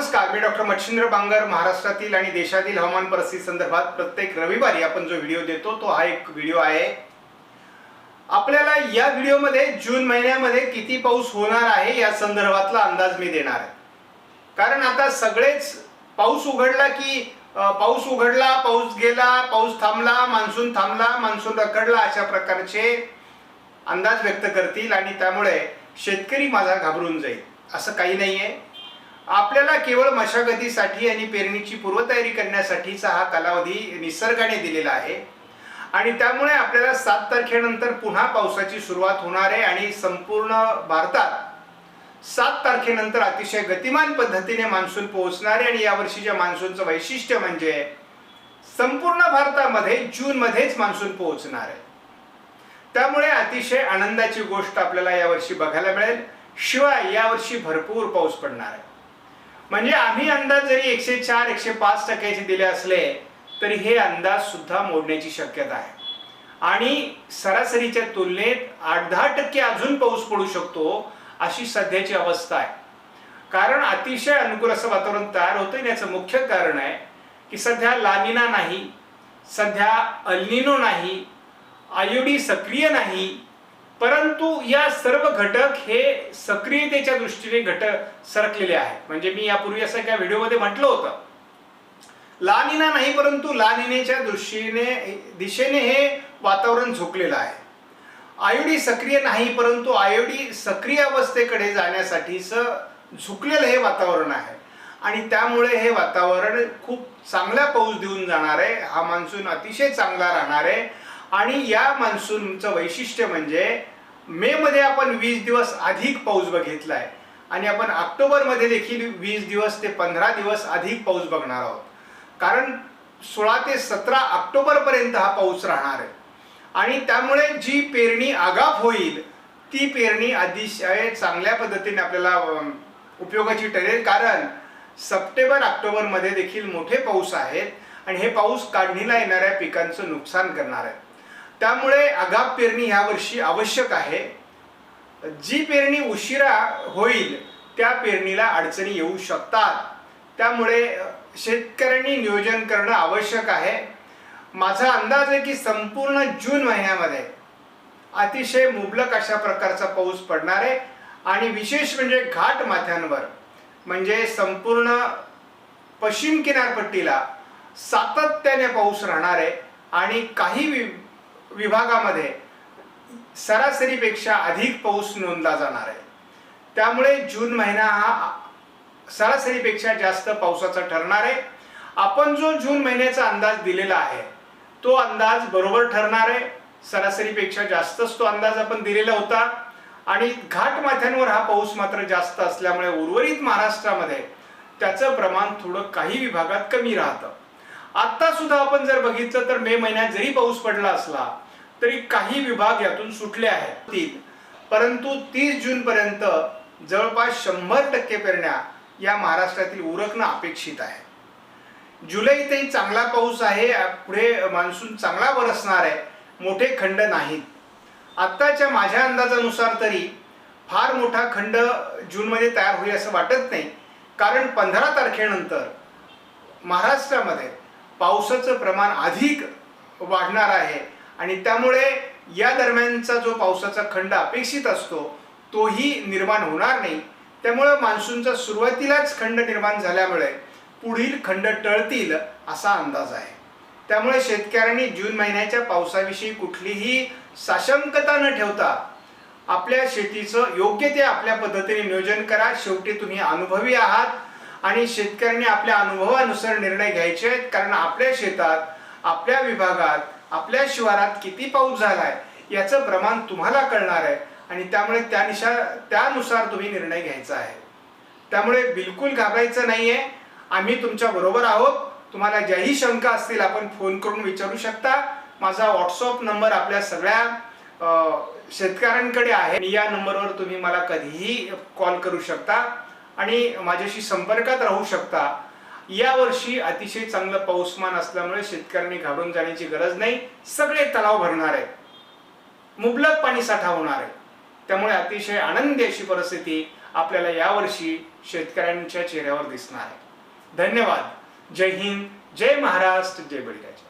नमस्कार मी डॉक्टर मच्छिंद्र बांगर महाराष्ट्रातील आणि देशातील हवामान परिस्थिती संदर्भात प्रत्येक रविवारी आपण जो व्हिडिओ देतो तो हा एक व्हिडिओ आहे. आपल्याला या व्हिडिओमध्ये जून महिन्यामध्ये किती पाऊस होणार आहे या संदर्भातला अंदाज मी देणार आहे. कारण आता सगळेच पाऊस उघडला की पाऊस उघडला पाऊस गेला पाऊस थांबला मान्सून थांबला मान्सून रखडला अशा प्रकारचे अंदाज व्यक्त करतील आणि त्यामुळे शेतकरी माझा घाबरून जाईल. असं काही नाही आहे आपल्याला केवळ मशागतीसाठी आणि पेरणीची पूर्वतयारी करण्यासाठीचा हा कालावधी निसर्गाने दिलेला आहे. आणि त्यामुळे आपल्याला सात तारखेनंतर पुन्हा पावसाची सुरुवात होणार आहे आणि संपूर्ण भारतात सात तारखेनंतर अतिशय गतिमान पद्धतीने मान्सून पोहोचणार आहे आणि यावर्षीच्या मान्सूनचं वैशिष्ट्य म्हणजे संपूर्ण भारतामध्ये जूनमध्येच मान्सून पोहोचणार आहे. त्यामुळे अतिशय आनंदाची गोष्ट आपल्याला यावर्षी बघायला मिळेल. शिवाय यावर्षी भरपूर पाऊस पडणार आहे. म्हणजे आम्ही अंदाज जरी एकशे चार एकशे पाच टक्क्याचे दिले असले तरी हे अंदाज सुद्धा मोडण्याची शक्यता आहे. आणि सरासरीच्या तुलनेत आठ दहा टक्के अजून पाऊस पडू शकतो अशी सध्याची अवस्था आहे. कारण अतिशय अनुकूल असं वातावरण तयार होतं आणि याचं मुख्य कारण आहे की सध्या लानिना नाही सध्या अल्निनो नाही आयुडी सक्रिय नाही परंतु या सर्व घटक हे सक्रियतेच्या दृष्टीने घटक सरकलेले आहेत. म्हणजे मी यापूर्वी असं एका व्हिडिओमध्ये म्हटलं होतं. लानिना नाही परंतु लानिनेच्या दृष्टीने दिशेने हे वातावरण झोकलेलं आहे. आयोडी सक्रिय नाही परंतु आयोडी सक्रिय अवस्थेकडे जाण्यासाठीच झुकलेलं हे वातावरण आहे. आणि त्यामुळे हे वातावरण खूप चांगला पाऊस देऊन जाणार आहे. हा मान्सून अतिशय चांगला राहणार आहे. आणि या मान्सूनचं वैशिष्ट्य म्हणजे मे मध्ये आपण वीस दिवस अधिक पाऊस बघितलाय. आणि आपण ऑक्टोबरमध्ये देखील वीस दिवस ते पंधरा दिवस अधिक पाऊस बघणार आहोत. कारण सोळा ते सतरा ऑक्टोबरपर्यंत हा पाऊस राहणार आहे. आणि त्यामुळे जी पेरणी आगाप होईल ती पेरणी अतिशय चांगल्या पद्धतीने आपल्याला उपयोगाची ठरेल. कारण सप्टेंबर ऑक्टोबरमध्ये देखील मोठे पाऊस आहेत आणि हे पाऊस काढणीला येणाऱ्या पिकांचं नुकसान करणार आहे त्यामुळे आगाप पेरणी ह्या वर्षी आवश्यक आहे. जी पेरणी उशिरा होईल त्या पेरणीला अडचणी येऊ शकतात. त्यामुळे शेतकऱ्यांनी नियोजन करणं आवश्यक आहे. माझा अंदाज आहे की संपूर्ण जून महिन्यामध्ये अतिशय मुबलक अशा प्रकारचा पाऊस पडणार आहे. आणि विशेष म्हणजे घाट माथ्यांवर म्हणजे संपूर्ण पश्चिम किनारपट्टीला सातत्याने पाऊस राहणार आहे. आणि काही वि विभागामध्ये सरासरीपेक्षा अधिक पाऊस नोंदला जाणार आहे. त्यामुळे जून महिना हा सरासरीपेक्षा जास्त पावसाचा ठरणार आहे. आपण जो जून महिन्याचा अंदाज दिलेला आहे तो अंदाज बरोबर ठरणार आहे. सरासरीपेक्षा जास्तच तो अंदाज आपण दिलेला होता. आणि घाटमाथ्यांवर हा पाऊस मात्र जास्त असल्यामुळे उर्वरित महाराष्ट्रामध्ये त्याचं प्रमाण थोडं काही विभागात कमी राहतं. आता सुद्धा आपण जर बघितलं तर मे महिन्यात जरी पाऊस पडला असला तरी काही विभाग यातून सुटले आहेत. परंतु तीस जून पर्यंत जवळपास शंभर टक्के पेरण्या या महाराष्ट्रातील उरकणं अपेक्षित आहे. जुलैतही चांगला पाऊस आहे पुढे मान्सून चांगला बरसणार आहे मोठे खंड नाहीत. आत्ताच्या माझ्या अंदाजानुसार तरी फार मोठा खंड जूनमध्ये तयार होईल असं वाटत नाही कारण पंधरा तारखेनंतर महाराष्ट्रामध्ये पावसाचं प्रमाण अधिक वाढणार आहे. आणि त्यामुळे या दरम्यानचा जो पावसाचा खंड अपेक्षित असतो तोही निर्माण होणार नाही. त्यामुळं मान्सूनचा सुरुवातीलाच खंड निर्माण झाल्यामुळे पुढील खंड टळतील असा अंदाज आहे. त्यामुळे शेतकऱ्यांनी जून महिन्याच्या पावसाविषयी कुठलीही साशंकता न ठेवता आपल्या शेतीचं योग्य ते आपल्या पद्धतीने नियोजन करा. शेवटी तुम्ही अनुभवी आहात. आणि शेतकऱ्यांनी आपल्या अनुभवानुसार निर्णय घ्यायचे आहेत. कारण आपल्या शेतात आपल्या विभागात आपल्या शिवारात किती पाऊस झालाय याचं प्रमाण तुम्हाला कळणार आहे. आणि त्यामुळे त्यानिशा त्यानुसार तुम्ही निर्णय घ्यायचा आहे. त्यामुळे बिलकुल घाबरायचं नाही आहे आम्ही तुमच्या बरोबर आहोत. तुम्हाला ज्याही शंका असतील आपण फोन करून विचारू शकता. माझा व्हॉट्सअप नंबर आपल्या सगळ्या शेतकऱ्यांकडे आहे. या नंबरवर तुम्ही मला कधीही कॉल करू शकता. आणि माझ्याशी संपर्कात राहू शकता. यावर्षी अतिशय चांगलं पाऊसमान असल्यामुळे शेतकऱ्यांनी घाबरून जाण्याची गरज नाही. सगळे तलाव भरणार आहेत. मुबलक पाणी साठा होणार आहे. त्यामुळे अतिशय आनंदी अशी परिस्थिती आपल्याला यावर्षी शेतकऱ्यांच्या चेहऱ्यावर दिसणार आहे. धन्यवाद. जय हिंद. जय महाराष्ट्र. जय बळीराजा.